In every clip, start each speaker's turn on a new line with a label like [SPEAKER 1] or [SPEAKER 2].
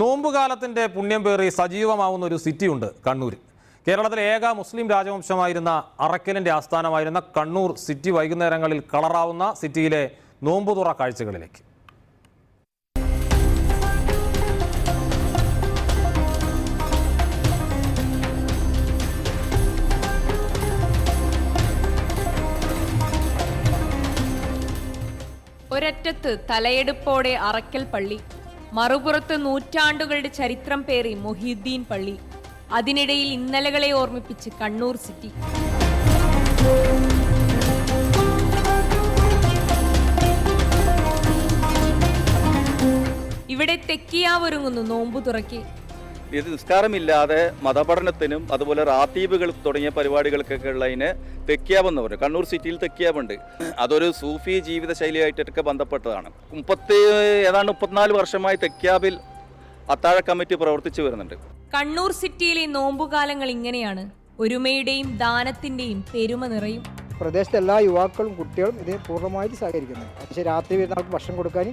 [SPEAKER 1] നോമ്പുകാലത്തിന്റെ പുണ്യം പേറി സജീവമാവുന്ന ഒരു സിറ്റിയുണ്ട് കണ്ണൂർ കേരളത്തിലെ ഏക മുസ്ലിം രാജവംശമായിരുന്ന അറക്കലിന്റെ ആസ്ഥാനമായിരുന്ന കണ്ണൂർ സിറ്റി വൈകുന്നേരങ്ങളിൽ കളറാവുന്ന സിറ്റിയിലെ നോമ്പുതുറ കാഴ്ചകളിലേക്ക്.
[SPEAKER 2] ഒരറ്റത്ത് തലയെടുപ്പോടെ അറക്കൽ പള്ളി. മറുപുറത്ത് നൂറ്റാണ്ടുകളുടെ ചരിത്രം പേറി മൊഹീദ്ദീൻ പള്ളി. അതിനിടയിൽ ഇന്നലകളെ ഓർമ്മിപ്പിച്ച് കണ്ണൂർ സിറ്റി. ഇവിടെ തെക്കിയാവൊരുങ്ങുന്നു നോമ്പു തുറക്കി
[SPEAKER 3] ഇത് നിസ്കാരമില്ലാതെ മതപഠനത്തിനും അതുപോലെ റാത്തീബുകൾ തുടങ്ങിയ പരിപാടികൾക്കൊക്കെ ഉള്ളതിന് തെക്കിയാബ് എന്ന് പറയും കണ്ണൂർ സിറ്റിയിൽ തെക്കിയാബുണ്ട് അതൊരു സൂഫി ജീവിത ശൈലിയായിട്ടൊക്കെ ബന്ധപ്പെട്ടതാണ്. മുപ്പത്തി ഏതാണ്ട് മുപ്പത്തിനാല് വർഷമായി തെക്കിയാബിൽ അത്താഴ കമ്മിറ്റി പ്രവർത്തിച്ചു വരുന്നുണ്ട്.
[SPEAKER 2] കണ്ണൂർ സിറ്റിയിലെ നോമ്പുകാലങ്ങൾ ഇങ്ങനെയാണ്. ഒരുമയുടെയും ദാനത്തിന്റെയും പെരുമ നിറയും.
[SPEAKER 4] പ്രദേശത്തെ എല്ലാ യുവാക്കളും കുട്ടികളും ഇത് പൂർണമായിട്ട് സഹകരിക്കുന്നത് പക്ഷേ രാത്രി വരുന്ന ആൾക്ക് ഭക്ഷണം കൊടുക്കാൻ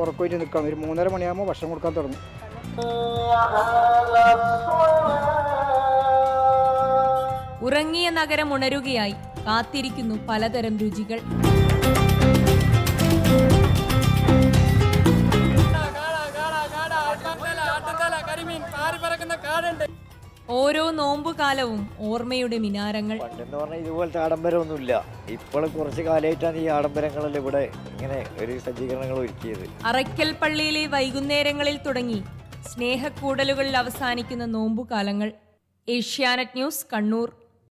[SPEAKER 4] ഉറക്കമായിട്ട് നിൽക്കണം ഒരു മൂന്നര മണിയാകുമ്പോൾ ഭക്ഷണം കൊടുക്കാൻ തുടങ്ങും.
[SPEAKER 2] ഉറങ്ങിയ നഗരം ഉണരുകയായി. കാത്തിരിക്കുന്നു പലതരം രുചികൾ. ഓരോ നോമ്പുകാലവും ഓർമ്മയുടെ മിനാരങ്ങൾ.
[SPEAKER 5] പണ്ടെന്ന് പറഞ്ഞാൽ ഇതുപോലത്തെ ആഡംബരമൊന്നുമില്ല. ഇപ്പോൾ കുറച്ച് കാലമായിട്ടാണ് ഈ ആഡംബരങ്ങളിൽ ഇവിടെ ഇങ്ങനെ ഒരു സജ്ജീകരണങ്ങൾ ഒരുക്കിയത്.
[SPEAKER 2] അറയ്ക്കൽ പള്ളിയിലെ വൈകുന്നേരങ്ങളിൽ തുടങ്ങി സ്നേഹക്കൂടലുകളിൽ അവസാനിക്കുന്ന നോമ്പുകാലങ്ങൾ. ഏഷ്യാനെറ്റ് ന്യൂസ് കണ്ണൂർ.